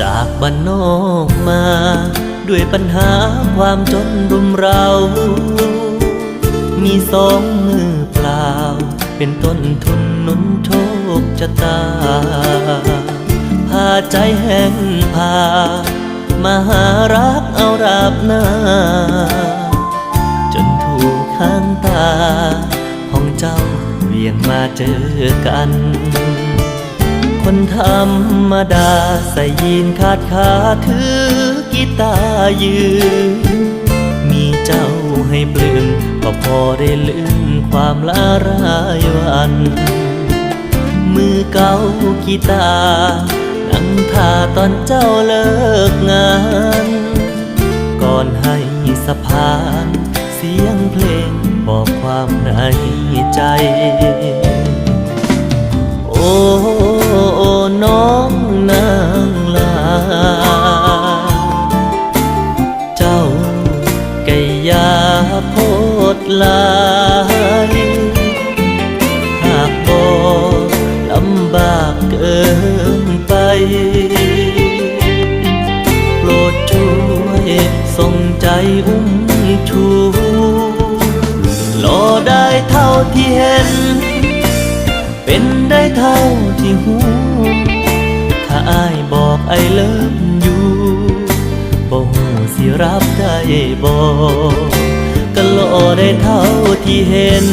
จากบ้านนอกมา ด้วยปัญหาความจนรุมเรา มีสองมือเปล่า เป็นต้นทุนนุนโชคชะตา พาใจแห้งพา มาหารักเอาราบหน้า จนถูกข้างตา ของเจ้าเวียงมาเจอกัน คนธรรมดา ใส่ยีนขาดขาถือกีตาร์ยืน มีเจ้าให้ปลื้มก็พอได้ลืมความลารายวัน มือเก่ากีตาร์นั่งท่าตอนเจ้าเลิกงาน ก่อนให้สะพาน เสียงเพลงบอกความในใจ โพดลายหากบอลำบากเกินไป โปรดช่วยส่งใจอุ้มชูรอได้เท่าที่เห็น เป็นได้เท่าที่หูถ้าอายบอกไอเลิฟอยู่บ่หูสิรับได้บ่ก็รอ ได้เท่าที่เห็น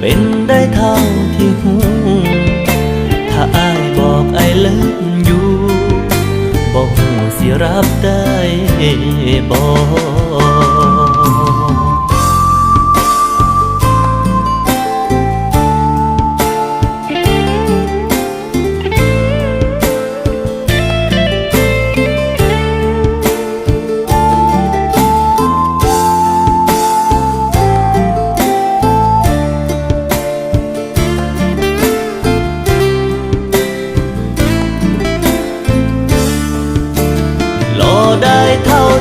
เป็นได้เท่าที่หู ถ้าอายบอกไอเลิฟอยู่บ่หูสิรับได้บ่รอก